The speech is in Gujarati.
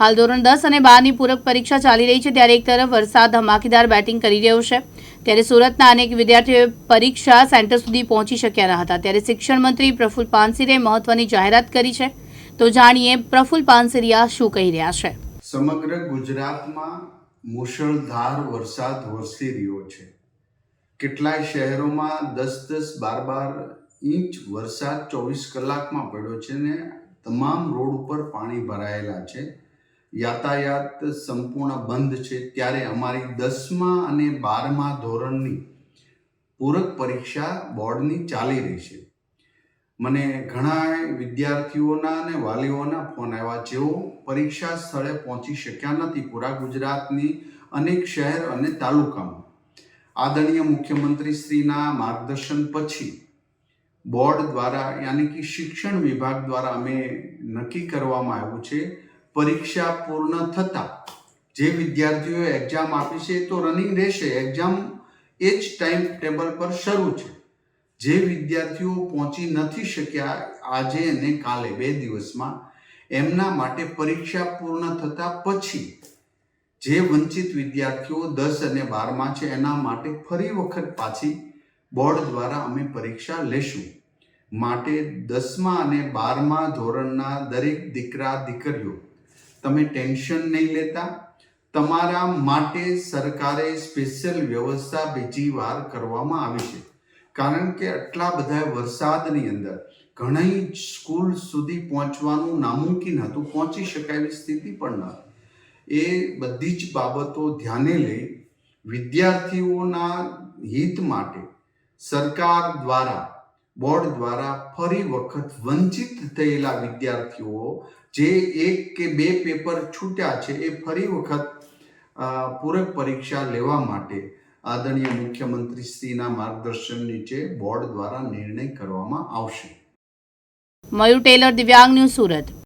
હાલ ધોરણ દસ અને બારની પૂરક પરીક્ષા ચાલી રહી છે, ત્યારે એક તરફ વરસાદ ધમાકેદાર બેટિંગ કરી રહ્યો છે, ત્યારે સુરતના અનેક વિદ્યાર્થીઓએ પરીક્ષા સેન્ટર સુધી પહોંચી શક્યા ન હતા, ત્યારે શિક્ષણ મંત્રી પ્રફુલ પાનસીરે મહત્વની જાહેરાત કરી છે, તો જાણીએ પ્રફુલ પાનસેરિયા શું કહી રહ્યા છે. સમગ્ર ગુજરાતમાં મુશળધાર વરસાદ વરસી રહ્યો છે. કેટલાય શહેરોમાં દસ દસ બાર બાર ઇંચ વરસાદ ચોવીસ કલાકમાં પડ્યો છે ને તમામ રોડ ઉપર પાણી ભરાયેલા છે. યાતાયાત સંપૂર્ણ બંધ છે ત્યારે અમારી દસમા અને બારમા ધોરણની પૂરક પરીક્ષા બોર્ડની ચાલી રહી છે. મને ઘણા વિદ્યાર્થીઓના અને વાલીઓના ફોન આવ્યા. જેઓ પરીક્ષા સ્થળે પહોંચી શક્યા નથી. પૂરા ગુજરાતની અનેક શહેર અને તાલુકામાં. આદરણીય મુખ્યમંત્રી શ્રીના માર્ગદર્શન પછી બોર્ડ દ્વારા યાની કે શિક્ષણ વિભાગ દ્વારા અમે નક્કી કરવામાં આવ્યું છે પરીક્ષા પૂર્ણ થતાં જે વિદ્યાર્થીઓએ એક્ઝામ આપી છે એ તો રનિંગ રહેશે. એક્ઝામ એ જ ટાઈમ ટેબલ પર શરૂ છે. જે વિદ્યાર્થીઓ પહોંચી નથી શક્યા આજે અને કાલે, બે દિવસમાં, એમના માટે પરીક્ષા પૂર્ણ થતા પછી જે વંચિત વિદ્યાર્થીઓ દસ અને બારમાં છે, એના માટે ફરી વખત પાછી બોર્ડ દ્વારા અમે પરીક્ષા લેશું. માટે દસમા અને બારમા ધોરણના દરેક દીકરા, દીકરીઓ તમે ટેન્શન નહીં લેતા. તમારા માટે સરકારે સ્પેશિયલ વ્યવસ્થા બીજી વાર કરવામાં આવી છે. કારણ કે આટલા બધા વરસાદની અંદર ઘણી સ્કૂલ સુધી પહોંચવાનું નામુમકિન હતું, પહોંચી શકાય એવી સ્થિતિ પણ ન એ બધી જ બાબતો ધ્યાને લઈ વિદ્યાર્થીઓના હિત માટે સરકાર દ્વારા બોર્ડ દ્વારા ફરી વખત વંચિત થયેલા વિદ્યાર્થીઓ જે એક કે બે પેપર છૂટ્યા છે એ ફરી વખત પૂરક પરીક્ષા લેવા માટે આદરણીય મુખ્યમંત્રી શ્રીના માર્ગદર્શન નીચે બોર્ડ દ્વારા નિર્ણય કરવામાં આવશે. મયુર ટેલર, દિવ્યાંગ ન્યૂઝ સુરત.